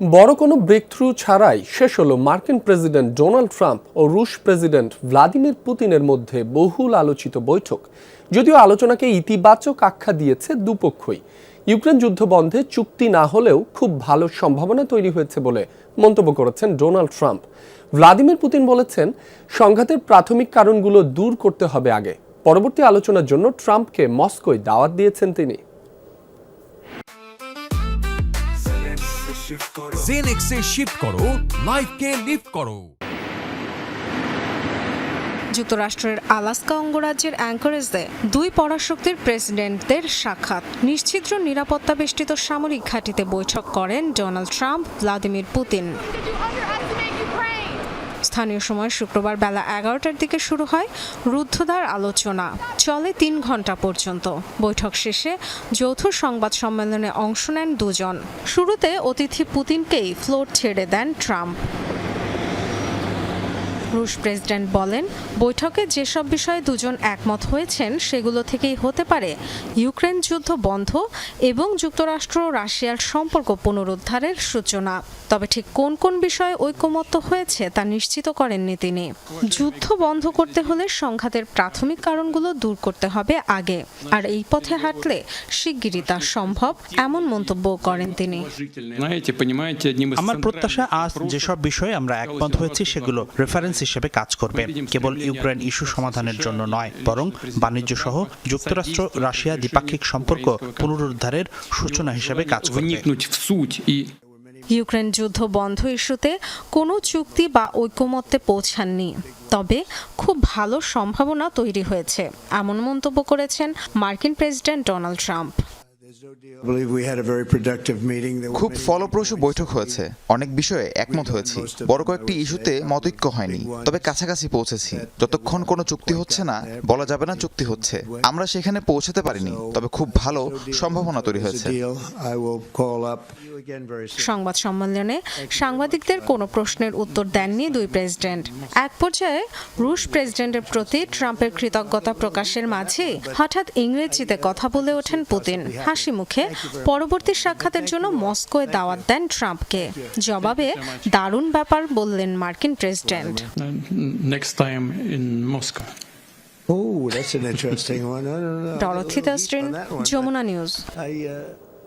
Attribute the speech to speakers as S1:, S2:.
S1: বড় কোনো ব্রেকথ্রু ছাড়াই শেষ হলো মার্কিন প্রেসিডেন্ট ডোনাল্ড ট্রাম্প ও রুশ প্রেসিডেন্ট ভ্লাদিমির পুতিনের মধ্যে বহুল আলোচিত বৈঠক। যদিও আলোচনাকে ইতিবাচক আখ্যা দিয়েছে দুপক্ষই। ইউক্রেন যুদ্ধ বন্ধে চুক্তি না হলেও খুব ভালো সম্ভাবনা তৈরি হয়েছে বলে মন্তব্য করেছেন ডোনাল্ড ট্রাম্প। ভ্লাদিমির পুতিন বলেছেন, সংঘাতের প্রাথমিক কারণগুলো দূর করতে হবে আগে। পরবর্তী আলোচনার জন্য ট্রাম্পকে মস্কোয় দাওয়াত দিয়েছেন তিনি।
S2: জেনেক্সে শিফট করো লাইফকে লিফট করো।
S3: যুক্তরাষ্ট্রের আলাস্কা অঙ্গরাজ্যের অ্যাঙ্করেজে দুই পরাশক্তির প্রেসিডেন্টদের সাক্ষাৎ। নিশ্চিদ্র নিরাপত্তা বেষ্টিত সামরিক ঘাঁটিতে বৈঠক করেন ডোনাল্ড ট্রাম্প ভ্লাদিমির পুতিন। স্থানীয় সময় শুক্রবার বেলা এগারোটার দিকে শুরু হয় রুদ্ধদ্বার আলোচনা। চলে তিন ঘণ্টা পর্যন্ত। বৈঠক শেষে যৌথ সংবাদ সম্মেলনে অংশ নেন দুজন। শুরুতে অতিথি পুতিনকেই ফ্লোর ছেড়ে দেন ট্রাম্প। রুশ প্রেসিডেন্ট বলেন, বৈঠকে যেসব বিষয়ে দুজন একমত হয়েছেন, সেগুলো থেকেই হতে পারে ইউক্রেন যুদ্ধ বন্ধ এবং যুক্তরাষ্ট্র রাশিয়ার সম্পর্ক পুনরুদ্ধারের সূচনা। তবে ঠিক কোন কোন বিষয়ে ঐক্যমত্য হয়েছে, তা নিশ্চিত করেননি তিনি। যুদ্ধ বন্ধ করতে হলে সংঘাতের প্রাথমিক কারণগুলো দূর করতে হবে আগে। আর এই পথে হাঁটলে শিগগিরই তা সম্ভব, এমন মন্তব্য করেন তিনি।
S4: আমার প্রত্যাশা, আজ যেসব বিষয়ে আমরা একমত হয়েছি, সেগুলো রেফারেন্স হিসেবে কাজ করবে। কেবল ইউক্রেন ইস্যু সমাধানের জন্য নয় বরং বাণিজ্য সহ যুক্তরাষ্ট্র রাশিয়া দ্বিপাক্ষিক সম্পর্ক পুনরুদ্ধারের সূচনা হিসেবে কাজ করবে।
S3: ইউক্রেন যুদ্ধ বন্ধ ইস্যুতে কোনো চুক্তি বা ঐক্যমত্যে পৌঁছাননি। তবে খুব ভালো সম্ভাবনা তৈরি হয়েছে এমন মন্তব্য করেছেন মার্কিন প্রেসিডেন্ট ডোনাল্ড ট্রাম্প।
S5: খুব ফলপ্রসূ বৈঠক হয়েছে। অনেক বিষয়ে একমত হয়েছি। বড় কয়েকটি ইস্যুতে মতৈক্য হয়নি। তবে কাছাকাছি পৌঁছেছি। যতক্ষণ কোনো চুক্তি হচ্ছে না বলা যাবে না চুক্তি হচ্ছে। আমরা সেখানে পৌঁছাতে পারিনি। তবে খুব ভালো সম্ভাবনা তৈরি হয়েছে.
S3: সংবাদ সম্মেলনে সাংবাদিকদের কোনো প্রশ্নের উত্তর দেননি দুই প্রেসিডেন্ট। এক পর্যায়ে রুশ প্রেসিডেন্টের প্রতি ট্রাম্পের কৃতজ্ঞতা প্রকাশের মাঝে হঠাৎ ইংরেজিতে কথা বলে ওঠেন পুতিন। হাসি মুখে পরবর্তী সাক্ষাতের জন্য মস্কোয় দাওয়াত দেন ট্রাম্পকে। জবাবে দারুণ ব্যাপার বললেন মার্কিন president.
S6: Next time.
S7: That's an interesting one. No, no, no.
S3: Dorothy
S7: that
S3: Jamuna news
S7: I, uh,